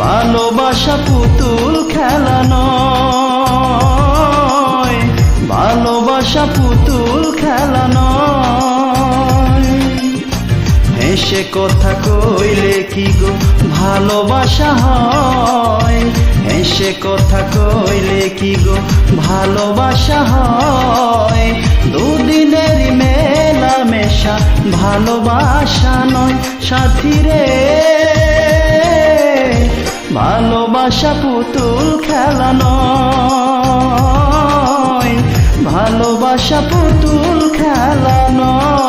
ভালোবাসা পুতুল খেলানো ভালোবাসা পুতুল খেলা নয়। হেসে কথা কইলে কি গো ভালোবাসা হয়? হেসে কথা কইলে কি গো ভালোবাসা হয়? দুদিনের মেলা মেশা ভালোবাসা নয় সাথী রে ভালোবাসা পুতুল খেলানো ভালোবাসা পুতুল খেলা নয়।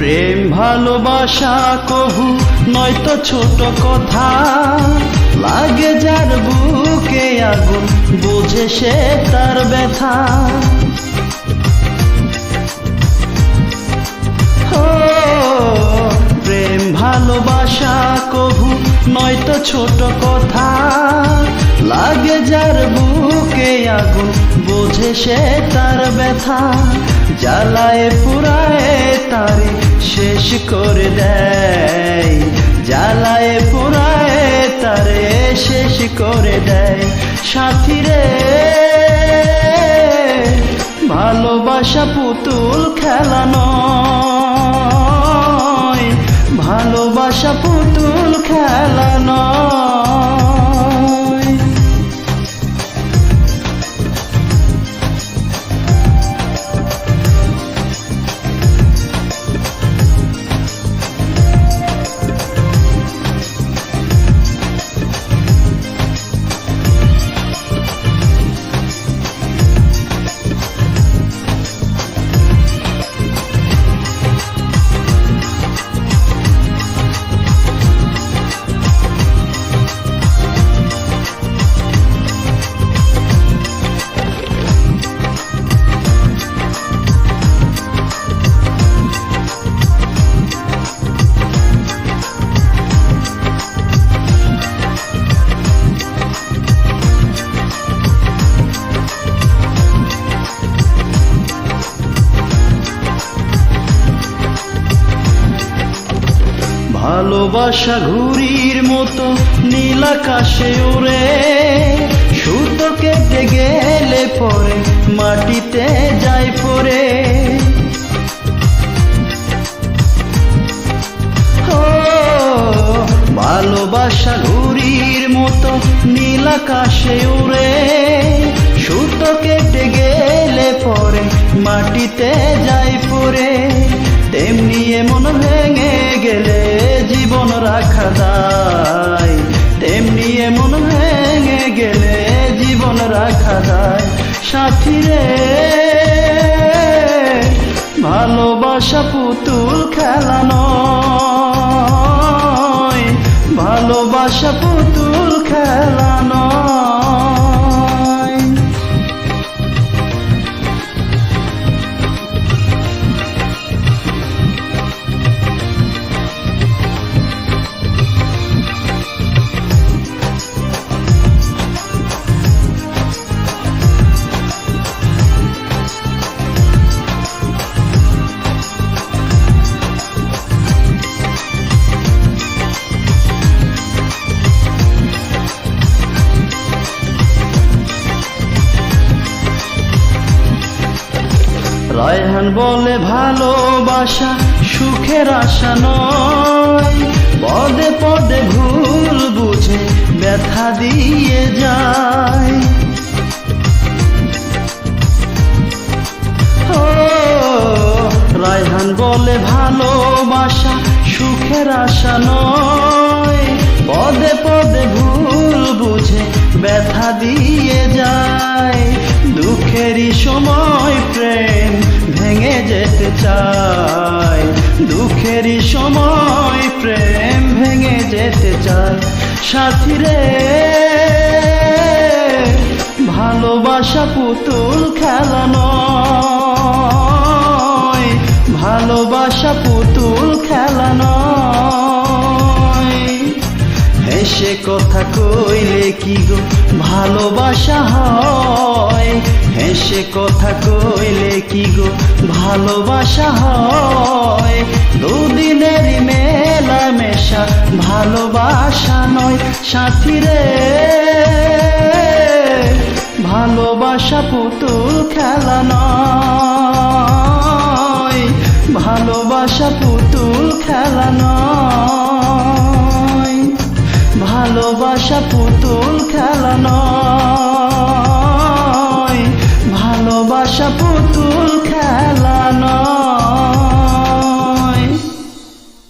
প্রেম, ভালোবাসা কহু, নয়তো ছোট কথা। লাগে যার বুকে আগুন, বুঝে সে তার ব্যথা। প্রেম, ভালোবাসা কহু, নয়তো ছোট কথা। লাগে যার বুকে আগুন, বোঝে সে তার ব্যথা। জ্বালায় পুরায় তারে শেষ করে দেয়। জ্বালায় পুরায় তারে শেষ করে দেয়। সাথী রে ভালোবাসা পুতুল খেলা ভালোবাসা ঘুরির মতো নীল আকাশে ওরে সুতো কেটে গেলে পরে মাটিতে যায় পরে ভালোবাসা ঘুরির মতো নীল আকাশে উড়ে। সুতো কেটে গেলে পরে মাটিতে যাই পরে তেমনি এমন ভেঙে গেলে জীবন রাখা যায়। তেমনি এমন ভেঙে গেলে জীবন রাখা যায়। সাথী রে, ভালোবাসা পুতুল খেলা নয়। ভালোবাসা রায়হান বলে ভালোবাসা, সুখের আশা নয়। পদে পদে ভুল বুঝে ব্যথা দিয়ে যায়। রায়হান বলে ভালোবাসা, সুখের আশা নয়। পদে পদে ভুল বুঝে ব্যথা দিয়ে যায়। দুঃখেরই সময় প্রেম যেতে চাই। দুঃখের সময়, প্রেম ভেঙে যেতে চায় সাথীরে ভালোবাসা পুতুল খেলানো ভালোবাসা পুতুল খেলানো এসে হেসে কথা কইলে কি গো? ভালোবাসা হয়। হেসে কথা কইলে কি গো ভালোবাসা হয়? দুদিনের মেলা মেশা ভালোবাসা নয় সাথী রে ভালোবাসা পুতুল খেলা নয়। ভালোবাসা পুতুল খেলা নয়। ভালোবাসা পুতুল খেলা